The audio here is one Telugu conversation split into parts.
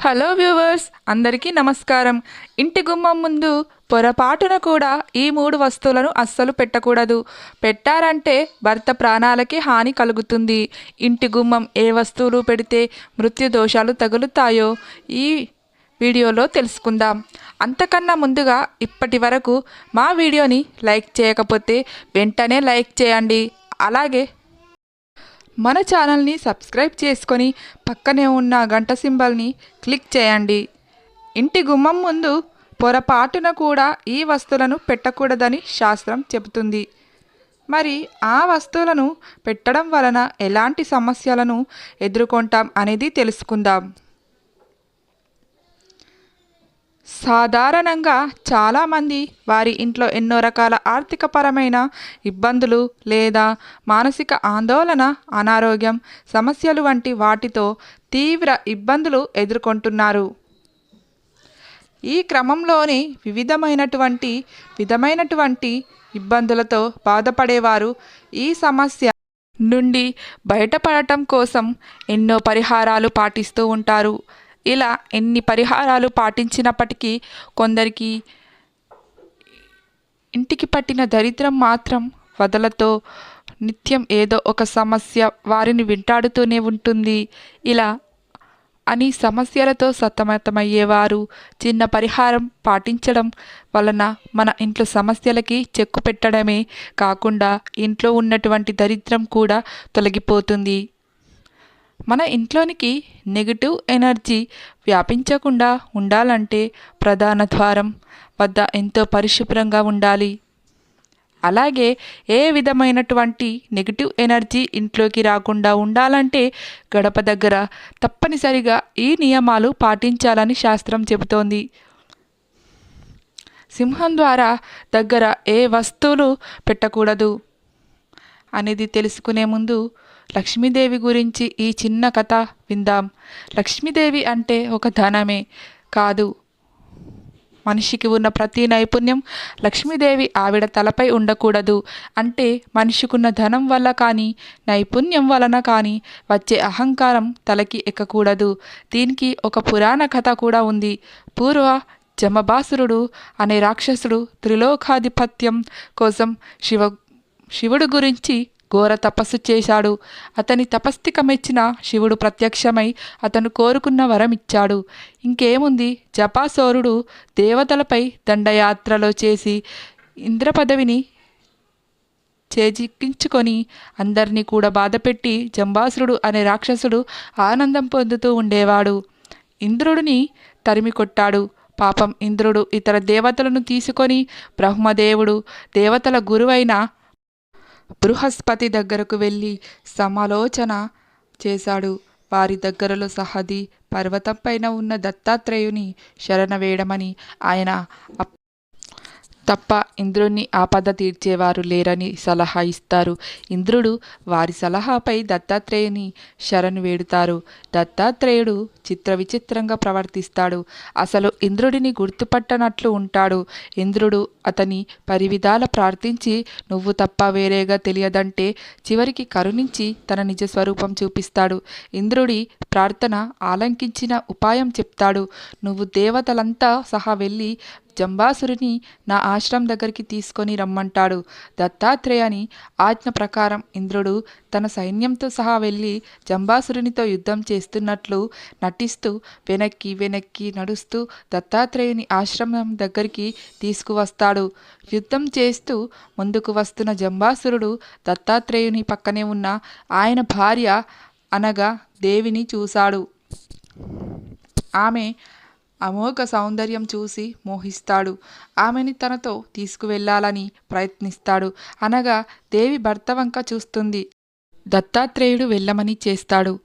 హలో వ్యూవర్స్ అందరికీ నమస్కారం. ఇంటి గుమ్మం ముందు పొరపాటున కూడా ఈ మూడు వస్తువులను అస్సలు పెట్టకూడదు. పెట్టారంటే భర్త ప్రాణాలకి హాని కలుగుతుంది. ఇంటి గుమ్మం ఏ వస్తువులు పెడితే మృత్యు దోషాలు తగులుతాయో ఈ వీడియోలో తెలుసుకుందాం. అంతకన్నా ముందుగా ఇప్పటి వరకు మా వీడియోని లైక్ చేయకపోతే వెంటనే లైక్ చేయండి. అలాగే మన ఛానల్ని సబ్స్క్రైబ్ చేసుకొని పక్కనే ఉన్న గంట సింబల్ని క్లిక్ చేయండి. ఇంటి గుమ్మం ముందు పొరపాటున కూడా ఈ వస్తువులను పెట్టకూడదని శాస్త్రం చెబుతుంది. మరి ఆ వస్తువులను పెట్టడం వలన ఎలాంటి సమస్యలను ఎదుర్కొంటాం అనేది తెలుసుకుందాం. సాధారణంగా చాలామంది వారి ఇంట్లో ఎన్నో రకాల ఆర్థికపరమైన ఇబ్బందులు లేదా మానసిక ఆందోళన అనారోగ్యం సమస్యలు వంటి వాటితో తీవ్ర ఇబ్బందులు ఎదుర్కొంటున్నారు. ఈ క్రమంలోనే వివిధమైనటువంటి విధమైనటువంటి ఇబ్బందులతో బాధపడేవారు ఈ సమస్య నుండి బయటపడటం కోసం ఎన్నో పరిహారాలు పాటిస్తూ ఉంటారు. ఇలా ఎన్ని పరిహారాలు పాటించినప్పటికీ కొందరికి ఇంటికి పట్టిన దరిద్రం మాత్రం వదలతో నిత్యం ఏదో ఒక సమస్య వారిని వెంటాడుతూనే ఉంటుంది. ఇలా అని సమస్యలతో సతమతమయ్యేవారు చిన్న పరిహారం పాటించడం వలన మన ఇంట్లో సమస్యలకి చెక్కు పెట్టడమే కాకుండా ఇంట్లో ఉన్నటువంటి దరిద్రం కూడా తొలగిపోతుంది. మన ఇంట్లోనికి నెగిటివ్ ఎనర్జీ వ్యాపించకుండా ఉండాలంటే ప్రధాన ద్వారం వద్ద ఎంతో పరిశుభ్రంగా ఉండాలి. అలాగే ఏ విధమైనటువంటి నెగిటివ్ ఎనర్జీ ఇంట్లోకి రాకుండా ఉండాలంటే గడప దగ్గర తప్పనిసరిగా ఈ నియమాలు పాటించాలని శాస్త్రం చెబుతోంది. సింహం ద్వారా దగ్గర ఏ వస్తువులు పెట్టకూడదు అనేది తెలుసుకునే ముందు లక్ష్మీదేవి గురించి ఈ చిన్న కథ విందాం. లక్ష్మీదేవి అంటే ఒక ధనమే కాదు. మనిషికి ఉన్న ప్రతి నైపుణ్యం లక్ష్మీదేవి ఆవిడ తలపై ఉండకూడదు. అంటే మనిషికున్న ధనం వల్ల కానీ నైపుణ్యం వలన కానీ వచ్చే అహంకారం తలకి ఎక్కకూడదు. దీనికి ఒక పురాణ కథ కూడా ఉంది. పూర్వ జమబాసురుడు అనే రాక్షసుడు త్రిలోకాధిపత్యం కోసం శివ శివుడు గురించి ఘోర తపస్సు చేశాడు. అతని తపస్తిక మెచ్చిన శివుడు ప్రత్యక్షమై అతను కోరుకున్న వరం ఇచ్చాడు ఇంకేముంది? జపాసోరుడు దేవతలపై దండయాత్రలో చేసి ఇంద్ర పదవిని చేజిక్కించుకొని అందరినీ కూడా బాధపెట్టి జంబాసురుడు అనే రాక్షసుడు ఆనందం పొందుతూ ఉండేవాడు. ఇంద్రుడిని తరిమి కొట్టాడు. పాపం ఇంద్రుడు ఇతర దేవతలను తీసుకొని బ్రహ్మదేవుడు దేవతల గురువైన బృహస్పతి దగ్గరకు వెళ్ళి సమాలోచన చేశాడు. వారి దగ్గరలో సహది పర్వతం పైన ఉన్న దత్తాత్రేయుని శరణ వేయడమని ఆయన తప్ప ఇంద్రుణ్ణి ఆపద తీర్చేవారు లేరని సలహా ఇస్తారు. ఇంద్రుడు వారి సలహాపై దత్తాత్రేయుని శరణు వేడుతారు. దత్తాత్రేయుడు చిత్ర విచిత్రంగా ప్రవర్తిస్తాడు. అసలు ఇంద్రుడిని గుర్తుపట్టనట్లు ఉంటాడు. ఇంద్రుడు అతని పరివిధాల ప్రార్థించి నువ్వు తప్ప వేరేగా తెలియదంటే చివరికి కరుణించి తన నిజ స్వరూపం చూపిస్తాడు ఇంద్రుడి ప్రార్థన ఆలంకించిన ఉపాయం చెప్తాడు. నువ్వు దేవతలంతా సహా వెళ్ళి జంబాసురుని నా ఆశ్రమం దగ్గరికి తీసుకొని రమ్మంటాడు. దత్తాత్రేయని ఆజ్ఞ ప్రకారం ఇంద్రుడు తన సైన్యంతో సహా వెళ్ళి జంబాసురునితో యుద్ధం చేస్తున్నట్లు నటిస్తూ వెనక్కి వెనక్కి నడుస్తూ దత్తాత్రేయుని ఆశ్రమం దగ్గరికి తీసుకువస్తాడు. యుద్ధం చేస్తూ ముందుకు వస్తున్న జంబాసురుడు దత్తాత్రేయుని పక్కనే ఉన్న ఆయన భార్య అనగా దేవిని చూశాడు. ఆమె అమోఘ సౌందర్యం చూసి మోహిస్తాడు. ఆమెని తనతో తీసుకువెళ్ళాలని ప్రయత్నిస్తాడు. అనగా దేవి భర్త వంక చూస్తుంది. దత్తాత్రేయుడు వెళ్ళమని చేస్తాడు.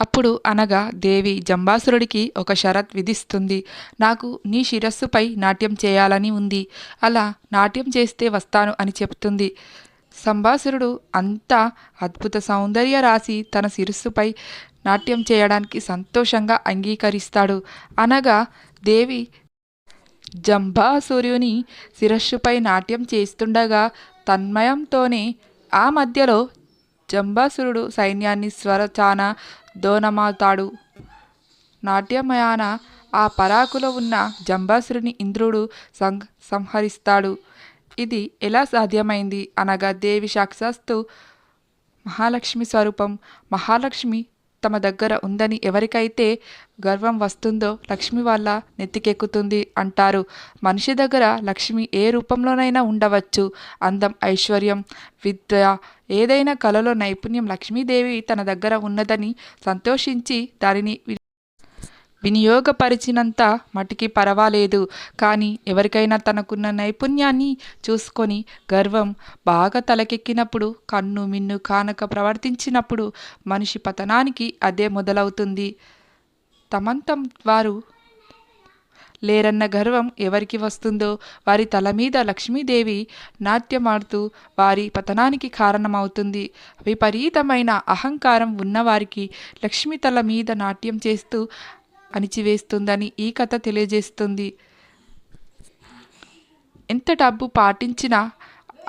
అప్పుడు అనగా దేవి జంబాసురుడికి ఒక షరత్ విధిస్తుంది. నాకు నీ శిరస్సుపై నాట్యం చేయాలని ఉంది. అలా నాట్యం చేస్తే వస్తాను అని చెప్తుంది. సంభాసురుడు అంతా అద్భుత సౌందర్య రాశి తన శిరస్సుపై నాట్యం చేయడానికి సంతోషంగా అంగీకరిస్తాడు. అనగా దేవి జంభాసూర్యుని శిరస్సుపై నాట్యం చేస్తుండగా తన్మయంతోనే ఆ మధ్యలో జంబాసురుడు సైన్యాన్ని స్వరచాన దోనమాతాడు నాట్యమయాన ఆ పరాకులో ఉన్న జంబాసురుని ఇంద్రుడు సం సంహరిస్తాడు. ఇది ఎలా సాధ్యమైంది? అనగా దేవి సాక్షాస్తు మహాలక్ష్మి స్వరూపం. మహాలక్ష్మి తమ దగ్గర ఉందని ఎవరికైతే గర్వం వస్తుందో లక్ష్మి వాళ్ళ నెత్తికెక్కుతుంది అంటారు. మనిషి దగ్గర లక్ష్మి ఏ రూపంలోనైనా ఉండవచ్చు. అందం ఐశ్వర్యం విద్య ఏదైనా కళలో నైపుణ్యం లక్ష్మీదేవి తన దగ్గర ఉన్నదని సంతోషించి దానిని వినియోగపరిచినంత మటుకి పర్వాలేదు. కానీ ఎవరికైనా తనకున్న నైపుణ్యాన్ని చూసుకొని గర్వం బాగా తలకెక్కినప్పుడు కన్ను మిన్ను కానక ప్రవర్తించినప్పుడు మనిషి పతనానికి అదే మొదలవుతుంది. తమంతం వారు లేరన్న గర్వం ఎవరికి వస్తుందో వారి తల మీద లక్ష్మీదేవి నాట్యమాడుతూ వారి పతనానికి కారణమవుతుంది. విపరీతమైన అహంకారం ఉన్నవారికి లక్ష్మి తల మీద నాట్యం చేస్తూ అణిచివేస్తుందని ఈ కథ తెలియజేస్తుంది. ఎంత డబ్బు పాటించినా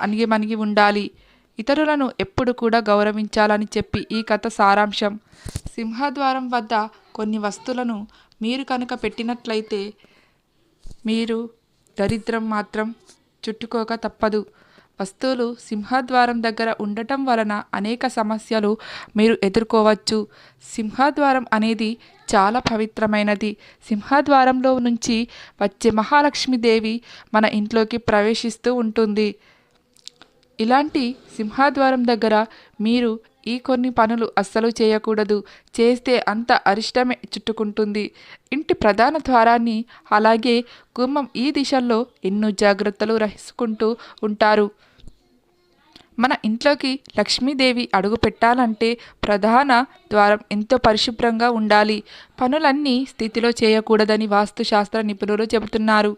అణిగి మణిగి ఉండాలి. ఇతరులను ఎప్పుడు కూడా గౌరవించాలని చెప్పి ఈ కథ సారాంశం. సింహద్వారం వద్ద కొన్ని వస్తువులను మీరు కనుక పెట్టినట్లయితే మీరు దరిద్రం మాత్రం చుట్టుకోక తప్పదు. వస్తువులు సింహద్వారం దగ్గర ఉండటం వలన అనేక సమస్యలు మీరు ఎదుర్కోవచ్చు. సింహద్వారం అనేది చాలా పవిత్రమైనది. సింహద్వారంలో నుంచి వచ్చే మహాలక్ష్మీదేవి మన ఇంట్లోకి ప్రవేశిస్తూ ఉంటుంది. ఇలాంటి సింహద్వారం దగ్గర మీరు ఈ కొన్ని పనులు అస్సలు చేయకూడదు. చేస్తే అంత అరిష్టమే చుట్టుకుంటుంది. ఇంటి ప్రధాన ద్వారాన్ని అలాగే గుమ్మం ఈ దిశల్లో ఎన్నో జాగ్రత్తలు రహిసుకుంటూ ఉంటారు. మన ఇంట్లోకి లక్ష్మీదేవి అడుగు పెట్టాలంటే ప్రధాన ద్వారం ఎంతో పరిశుభ్రంగా ఉండాలి. పనులన్నీ స్థితిలో చేయకూడదని వాస్తుశాస్త్ర నిపుణులు చెబుతున్నారు.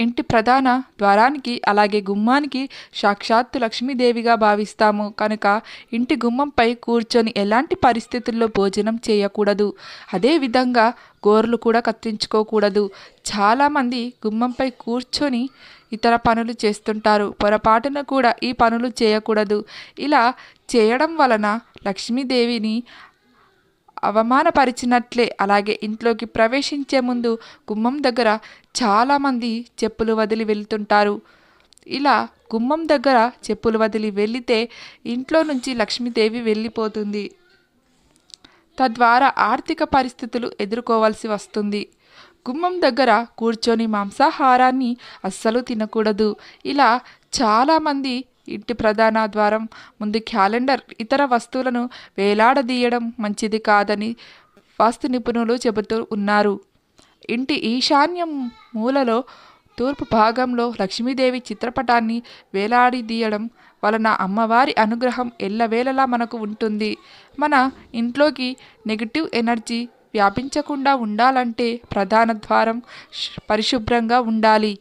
ఇంటి ప్రధాన ద్వారానికి అలాగే గుమ్మానికి సాక్షాత్తు లక్ష్మీదేవిగా భావిస్తాము. కనుక ఇంటి గుమ్మంపై కూర్చొని ఎలాంటి పరిస్థితుల్లో భోజనం చేయకూడదు? అదేవిధంగా గోర్లు కూడా కత్తిరించుకోకూడదు చాలామంది గుమ్మంపై కూర్చొని ఇతర పనులు చేస్తుంటారు. పొరపాటున కూడా ఈ పనులు చేయకూడదు. ఇలా చేయడం వలన లక్ష్మీదేవిని అవమానపరిచినట్లే. అలాగే ఇంట్లోకి ప్రవేశించే ముందు గుమ్మం దగ్గర చాలామంది చెప్పులు వదిలి వెళ్తుంటారు. ఇలా గుమ్మం దగ్గర చెప్పులు వదిలి వెళితే ఇంట్లో నుంచి లక్ష్మీదేవి వెళ్ళిపోతుంది తద్వారా ఆర్థిక పరిస్థితులు ఎదుర్కోవాల్సి వస్తుంది. గుమ్మం దగ్గర కూర్చొని మాంసాహారాన్ని అస్సలు తినకూడదు. ఇలా చాలామంది ఇంటి ప్రధాన ద్వారం ముందు క్యాలెండర్ ఇతర వస్తువులను వేలాడదీయడం మంచిది కాదని వాస్తు నిపుణులు చెబుతూ ఉన్నారు. ఇంటి ఈశాన్యం మూలలో తూర్పు భాగంలో లక్ష్మీదేవి చిత్రపటాన్ని వేలాడదీయడం వలన అమ్మవారి అనుగ్రహం ఎల్లవేళలా మనకు ఉంటుంది. మన ఇంట్లోకి నెగిటివ్ ఎనర్జీ వ్యాపించకుండా ఉండాలంటే ప్రధాన ద్వారం పరిశుభ్రంగా ఉండాలి.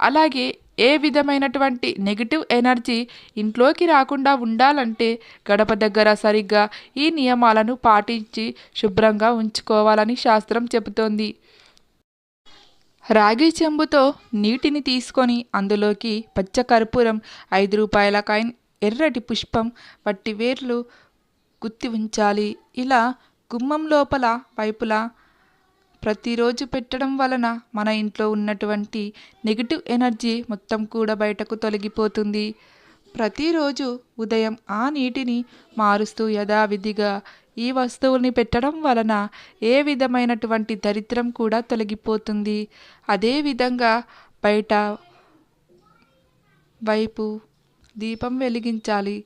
అలాగే ఏ విధమైనటువంటి నెగిటివ్ ఎనర్జీ ఇంట్లోకి రాకుండా ఉండాలంటే గడప దగ్గర సరిగ్గా ఈ నియమాలను పాటించి శుభ్రంగా ఉంచుకోవాలని శాస్త్రం చెబుతోంది. రాగి చెంబుతో నీటిని తీసుకొని అందులోకి పచ్చకర్పూరం ఐదు రూపాయల కాయిన్ ఎర్రటి పుష్పం వట్టి వేర్లు గుత్తి ఉంచాలి. ఇలా గుమ్మం లోపల వైపులా ప్రతిరోజు పెట్టడం వలన మన ఇంట్లో ఉన్నటువంటి నెగిటివ్ ఎనర్జీ మొత్తం కూడా బయటకు తొలగిపోతుంది. ప్రతిరోజు ఉదయం ఆ నీటిని మారుస్తూ యథావిధిగా ఈ వస్తువుల్ని పెట్టడం వలన ఏ విధమైనటువంటి దరిద్రం కూడా తొలగిపోతుంది. అదేవిధంగా బయట వైపు దీపం వెలిగించాలి.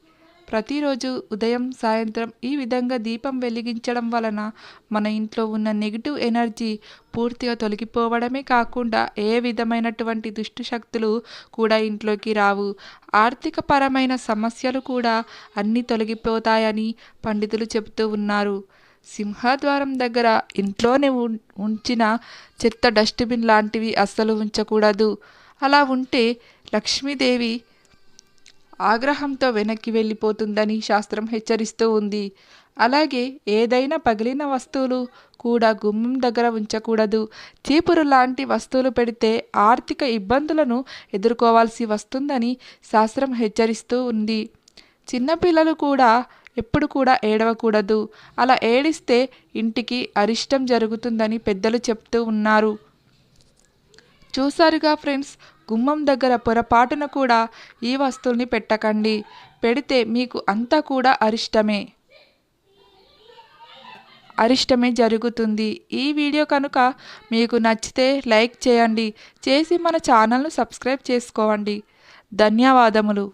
ప్రతిరోజు ఉదయం సాయంత్రం ఈ విధంగా దీపం వెలిగించడం వలన మన ఇంట్లో ఉన్న నెగిటివ్ ఎనర్జీ పూర్తిగా తొలగిపోవడమే కాకుండా ఏ విధమైనటువంటి దుష్టు శక్తులు కూడా ఇంట్లోకి రావు. ఆర్థిక పరమైన సమస్యలు కూడా అన్నీ తొలగిపోతాయని పండితులు చెబుతూ ఉన్నారు. సింహద్వారం దగ్గర ఇంట్లోనే ఉం- ఉంచిన చెత్త డస్ట్బిన్ లాంటివి అస్సలు ఉంచకూడదు. అలా ఉంటే లక్ష్మీదేవి ఆగ్రహంతో వెనక్కి వెళ్ళిపోతుందని శాస్త్రం హెచ్చరిస్తూ ఉంది. అలాగే ఏదైనా పగిలిన వస్తువులు కూడా గుమ్మం దగ్గర ఉంచకూడదు. చీపురు లాంటి వస్తువులు పెడితే ఆర్థిక ఇబ్బందులను ఎదుర్కోవాల్సి వస్తుందని శాస్త్రం హెచ్చరిస్తూ ఉంది. చిన్నపిల్లలు కూడా ఎప్పుడు కూడా ఏడవకూడదు. అలా ఏడిస్తే ఇంటికి అరిష్టం జరుగుతుందని పెద్దలు చెప్తూ ఉన్నారు. చూసారుగా ఫ్రెండ్స్ గుమ్మం దగ్గర పొరపాటున కూడా ఈ వస్తువుల్ని పెట్టకండి. పెడితే మీకు అంతా కూడా అరిష్టమే. అరిష్టమే జరుగుతుంది. ఈ వీడియో కనుక మీకు నచ్చితే లైక్ చేయండి. చేసి మన ఛానల్ను సబ్స్క్రైబ్ చేసుకోండి ధన్యవాదములు.